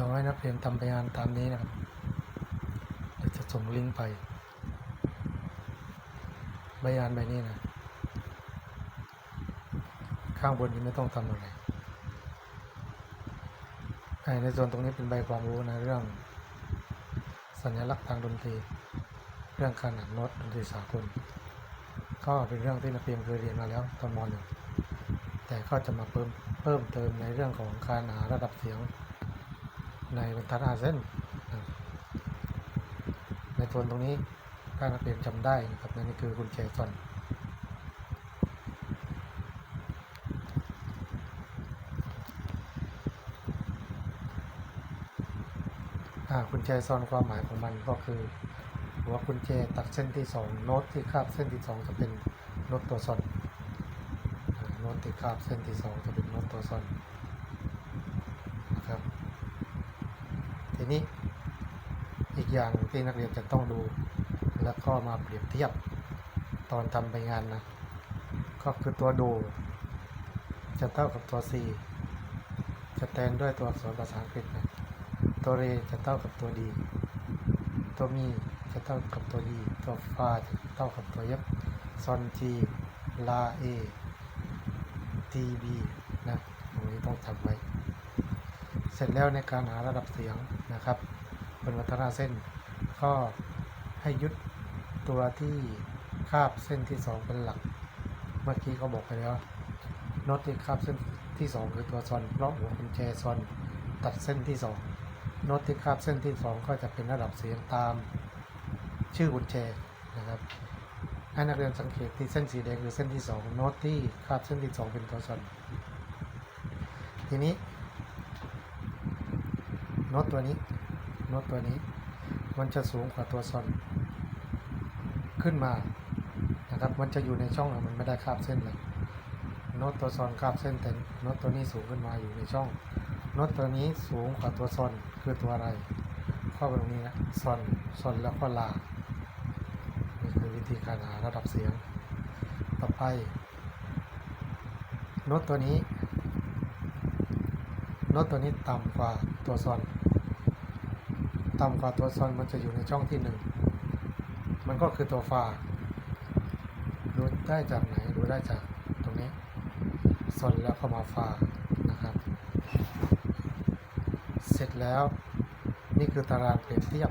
ดี๋ยวให้นักเรียนทำไปงานตามนี้นะครับเดี๋ยวจะส่งลิงก์ไปใบงานใบนี้นะ ข้างบนนี้ไม่ต้องทำอะไรในส่วนตรงนี้เป็นใบความรู้นะเรื่อง สัญลักษณ์ทางดนตรี เรื่องการอ่าโน้ตดนตรีสากลก็เป็นเรื่องที่นักเรียนเคยเรียนมาแล้วตอนมหนึ่งแต่ก็จะมาเพิ่มเพิ่มเติมในเรื่องของการหาระดับเสียง ในบรรทัดอาเซนในส่วนตรงนี้ถ้านักเรียนจำได้นะครับนั่นคือกุญแจซอนอ่ากุญแจซอนความหมายของมันก็คือหัวกุญแจตัดเส้นที่สองโน้ตที่คาบเส้นที่สองจะเป็นโน้ตตัวซอนโน้ตที่คาบเส้นที่สองจะเป็นโน้ตตัวซอนนะครับ ทีนี้อีกอย่างที่นักเรียนจะต้องดู แล้วก็มาเปรียบเทียบตอนทำไปงานนะก็คือตัวโดจะเท่ากับตัว C จะแทนด้วยตัวอักษรภาษาอังกฤษนะตัวเรจะเท่ากับตัวดี ตัวมีจะเท่ากับตัวดี ตัวฟาจะเท่ากับตัวเย็บซอนจีลาเอทีบีนะตรงนี้ต้องจำไว้ เสร็จแล้วในการหาระดับเสียงนะครับบนวัฒนาเส้น ก็ให้ยึดตัวที่คาบเส้นที่สองเป็นหลัก เมื่อกี้เขาบอกไปแล้วโน้ตที่คาบเส้นที่สองคือตัวซอนเพราะหัวกุญแจซอนตัดเส้นที่สองโน้ตที่คาบเส้นที่สองก็จะเป็นระดับเสียงตามชื่อกุญแจนะครับให้นักเรียนสังเกตที่เส้นสีแดงคือเส้นที่สองโน้ตที่คาบเส้นที่สองเป็นตัวซอนทีนี้ โน้ตตัวนี้โน้ตตัวนี้ มันจะสูงกว่าตัวซอนขึ้นมานะครับ มันจะอยู่ในช่องอะมันไม่ได้คาบเส้นเลยโน้ตตัวซอนคาบเส้นแต่โน้ตตัวนี้สูงขึ้นมาอยู่ในช่องโน้ตตัวนี้สูงกว่าตัวซอนคือตัวอะไรเข้าไปตรงนี้นะซอนซอนแล้วก็ลานี่คือวิธีการหาระดับเสียง ต่อไปโน้ตตัวนี้โน้ตตัวนี้ต่ำกว่าตัวซอน ต่ำกว่าตัวซอนมันจะอยู่ในช่องที่หนึ่งมันก็คือตัวฟาดูได้จากไหนดูได้จากตรงนี้ซอนแล้วก็มาฟานะครับ เสร็จแล้วนี่คือตารางเปรียบเทียบ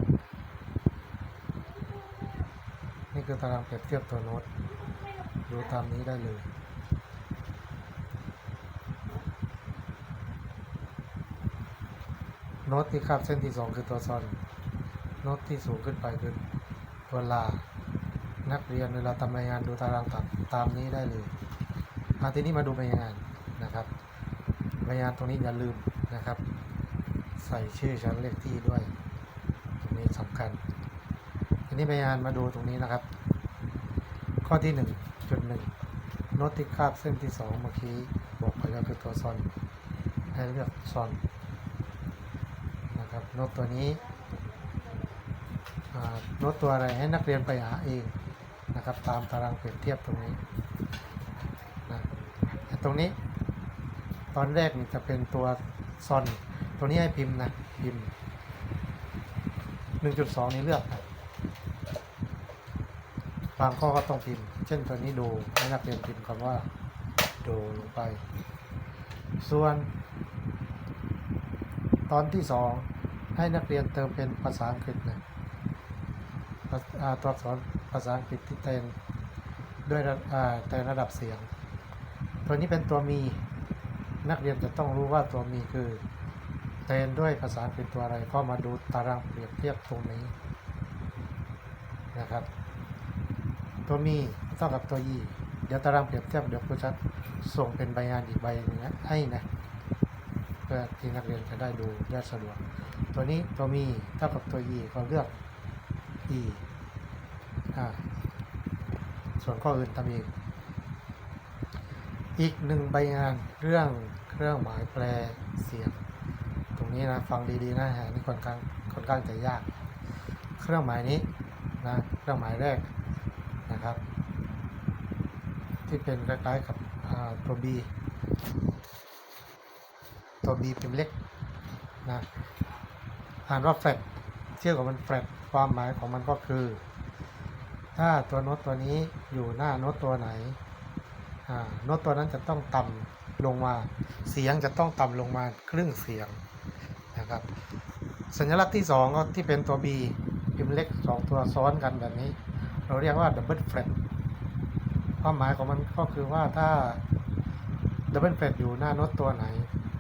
นี่คือตารางเปรียบเทียบตัวโน้ตดูตามนี้ได้เลย โน้ตที่คาบเส้นที่สองคือตัวซอนโน้ตที่สูงขึ้นไปคือตัวลา นักเรียนเวลาทำรายงานดูตารางตัดตามนี้ได้เลยอาทีนี้มาดูรายงานนะครับรายงานตรงนี้อย่าลืมนะครับ ใส่ชื่อชั้นเลขที่ด้วย ตรงนี้สำคัญทีนี้รายงานมาดูตรงนี้นะครับ ข้อที่หนึ่งจุดหนึ่งโน้ตที่คาบเส้นที่สองเมื่อกี้บอกไปแล้วคือตัวซอนให้เลือกซอน นะครับโน้ตตัวนี้โน้ตตัวอะไรให้นักเรียนไปหาเองนะครับ ตามตารางเปรียบเทียบตรงนี้นะตรงนี้ ตอนแรกจะเป็นตัวซอนตัวนี้ให้พิมพ์นะพิมพ์1.2นี้เลือกนะบางข้อก็ต้องพิมพ์ เช่นตัวนี้ดูให้นักเรียนพิมพ์คำว่าดูลงไป ส่วน ตอนที่สอง ให้นักเรียนเติมเป็นภาษาอังกฤษนะตัวอักษรภาษาอังกฤษที่เต็มด้วยแต่ระดับเสียง ตัวนี้เป็นตัวมีนักเรียนจะต้องรู้ว่าตัวมีคือเตนด้วยภาษาอังกฤษตัวอะไรก็มาดูตารางเปรียบเทียบตรงนี้นะครับ ตัวมีเท่ากับตัวยีเดี๋ยวตารางเปรียบเทียบเดี๋ยวครูชัดส่งเป็นใบงานอีกใบนึงนะให้นะเพื่อที่นักเรียนจะได้ดูได้สะดวก ตัวนี้ตัวมีเท่ากับตัว e ก็เลือก e อ่าส่วนข้ออื่นทำเองอีกหนึ่งใบงานเรื่องเครื่องหมายแปลเสียง ตรงนี้นะฟังดีๆนะฮะนี่ค่อนข้างค่อนข้างจะยาก เครื่องหมายนี้นะเครื่องหมายแรกนะครับ ที่เป็นคล้ายๆกับตัว b ตัว b พิมพ์เล็กนะ อ่านว่าแฟลตชื่อของมันแฟลตความหมายของมันก็คือ ถ้าตัวโน้ตตัวนี้อยู่หน้าโน้ตตัวไหนโน้ตตัวนั้นจะต้องต่ำลงมา เสียงจะต้องต่ำลงมาครึ่งเสียงนะครับ สัญลักษณ์ที่สองก็ที่เป็นตัว B พิมพ์เล็กสองตัวซ้อนกันแบบนี้ เราเรียกว่าดับเบิลแฟลตความหมายของมันก็คือว่าถ้าดับเบิลแฟลตอยู่หน้าโน้ตตัวไหน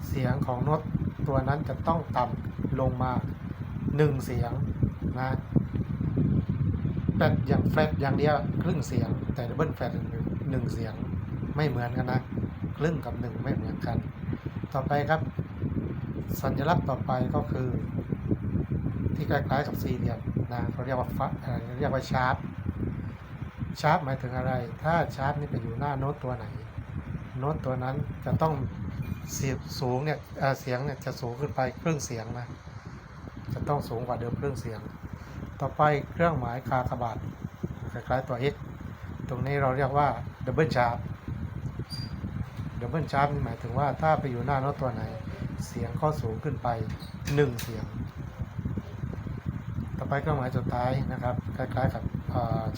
เสียงของโน้ตตัวนั้นจะต้องต่ำลงมา หนึ่งเสียงนะแฟลตอย่างแฟลตอย่างเดียวครึ่งเสียง แต่ดับเบิลแฟลตหนึ่งเสียงไม่เหมือนกันนะครึ่งกับหนึ่งไม่เหมือนกัน ต่อไปครับ สัญลักษณ์ต่อไปก็คือ ที่คล้ายๆกับสี่เหลี่ยมนะเขาเรียกว่าฟัเอ่อเรียกว่าชาร์ปชาร์ปหมายถึงอะไร ถ้าชาร์ปนี่ไปอยู่หน้าโน้ตตัวไหน โน้ตตัวนั้นจะต้องเสียงสูงเนี่ยเสียงเนี่ยจะสูงขึ้นไปครึ่งเสียงนะ จะต้องสูงกว่าเดิมครึ่งเสียง ต่อไปเครื่องหมายคากบาทคล้ายๆตัว x ตรงนี้เราเรียกว่าดับเบิลชาร์ปดับเบิลชาร์ปนี่หมายถึงว่าถ้าไปอยู่หน้าโน้ตตัวไหน เสียงก็สูงขึ้นไปหนึ่งเสียง ต่อไปเครื่องหมายสุดท้ายนะครับ คล้ายๆกับ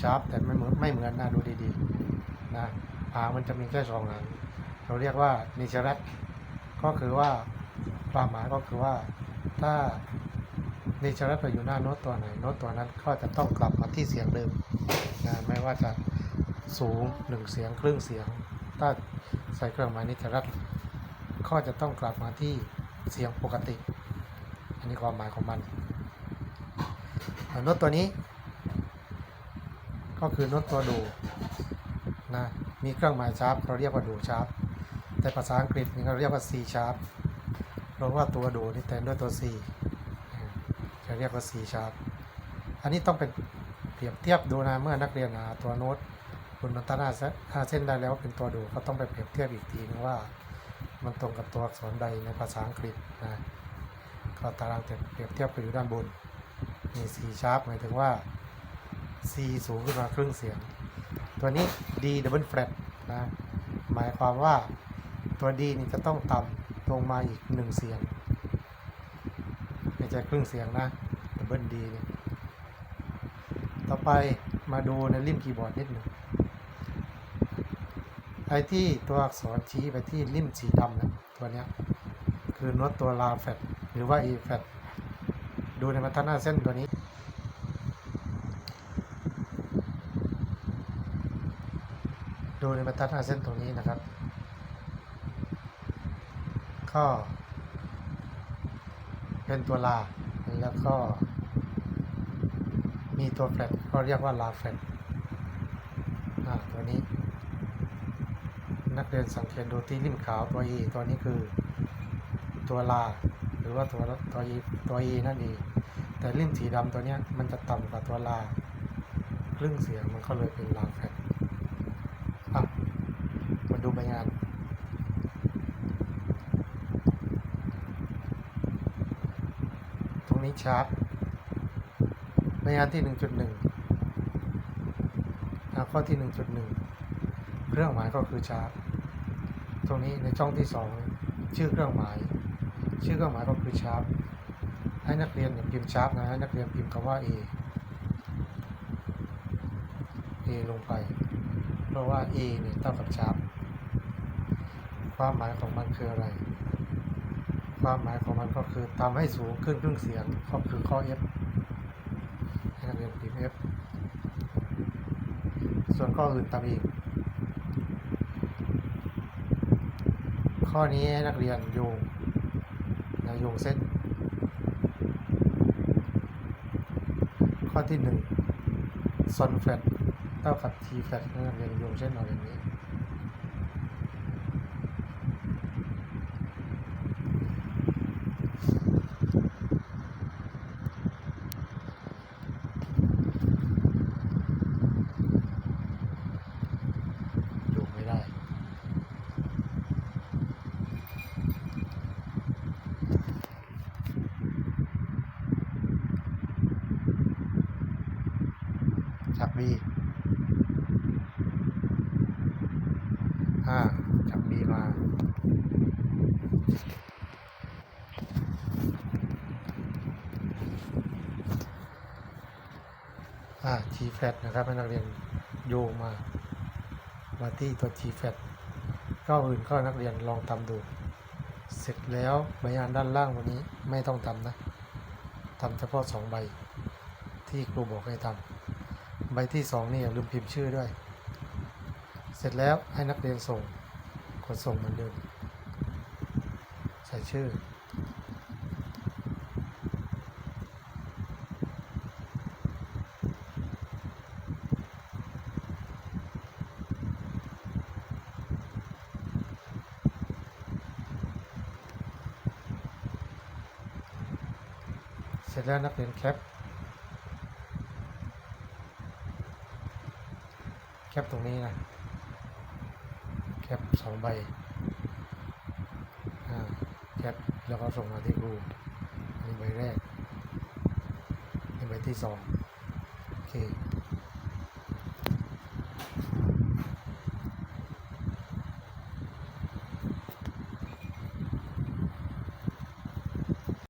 ชาร์ปแต่ไม่เหมือนไม่เหมือนนะดูดีๆนะหางมันจะมีแค่สองหางเราเรียกว่านิชรัตก็คือว่าความหมายก็คือว่าถ้า นิชรัตไปอยู่หน้าโน้ตตัวไหนโน้ตตัวนั้นก็จะต้องกลับมาที่เสียงเดิมนะไม่ว่าจะสูงหนึ่งเสียงครึ่งเสียงถ้าใส่เครื่องหมายนิชรัตก็จะต้องกลับมาที่เสียงปกติ อันนี้ความหมายของมันโน้ตตัวนี้ ก็คือโน้ตตัวดูนะมีเครื่องหมายชาร์ปเราเรียกว่าดูชาร์ปแต่ภาษาอังกฤษนี่เราเรียกว่า C ชาร์ปเพราะว่าตัวดูนี่แทนด้วยตัว C เรียกว่า C ชาร์ปอันนี้ต้องเป็นเปรียบเทียบดูนะเมื่อนักเรียนหาตัวโน้ตบนโน้ตหน้าเส้นได้แล้วเป็นตัวดูก็ต้องไปเปรียบเทียบอีกทีนึงว่า มันตรงกับตัวอักษรใดในภาษาอังกฤษนะก็ตารางเปรียบเทียบไปอยู่ด้านบนมี C sharp หมายถึงว่า C สูงขึ้นมาครึ่งเสียง ตัวนี้ D double flat นะหมายความว่าตัว D นี่จะต้องต่ำลงมาอีกหนึ่งเสียงไม่ใช่ครึ่งเสียงนะ บิลดีต่อไปมาดูในริมคีย์บอร์ดนิดหนึ่งไอ้ที่ตัวอักษรชี้ไปที่ริมสีดำนะตัวเนี้ยคือโน้ตตัวลาแฟตหรือว่า E flat ดูในบรรทัดหน้าเส้นตัวนี้ ดูในบรรทัดหน้าเส้นตรงนี้นะครับ ก็ เป็นตัวลาแล้วก็ มีตัวแฟลตก็เรียกว่าลาแฟลตตัวนี้ นักเรียนสังเกตดูที่ริมขาวตัว E ตัวนี้คือตัวลา หรือว่าตัวตัว E ตัว E นั่นเองแต่ริมสีดำตัวเนี้ยมันจะต่ำกว่าตัวลาครึ่งเสียงมันก็เลยเป็นลาแฟตอะมาดูใบงานตรงนี้ชาร์ป ใบงานที่ 1.1อะข้อที่ 1.1 เครื่องหมายก็คือชาร์ปตรงนี้ในช่องที่ 2 ชื่อเครื่องหมาย ชื่อเครื่องหมายก็คือชาร์ปให้นักเรียนอย่าพิมพ์ชาร์ปนะให้นักเรียนพิมพ์คำว่า A A ลงไป เพราะว่า A เนี่ยเท่ากับชาร์ปความหมายของมันคืออะไร ความหมายของมันก็คือทำให้สูงขึ้นครึ่งเสียงก็คือข้อ F เอฟดีเอฟส่วนข้ออื่นตามอีก ข้อนี้ให้นักเรียนโยงนะโยงเส้น ข้อที่หนึ่งซอนแฟลตเท่ากับ t แฟลตนักเรียนโยงเช่นเอาอย่างนี้ ผ้าจับมีมา อ่า G flat นะครับนักเรียนโยงมา มาที่ตัว G flat ก็อื่นก็นักเรียนลองทำดู เสร็จแล้วใบงานด้านล่างวันนี้ไม่ต้องทำนะทำเฉพาะสองใบที่ครูบอกให้ทำใบที่สองนี่อย่าลืมพิมพ์ชื่อด้วย เสร็จแล้วให้นักเรียนส่งกดส่งเหมือนเดิมใส่ชื่อ เสร็จแล้วนักเรียนแคปแคปตรงนี้นะ ปสองใบแคปแล้วก็ส่งมาที่ครูอันนี้ใบแรกอันนี้ใบที่สองโอเค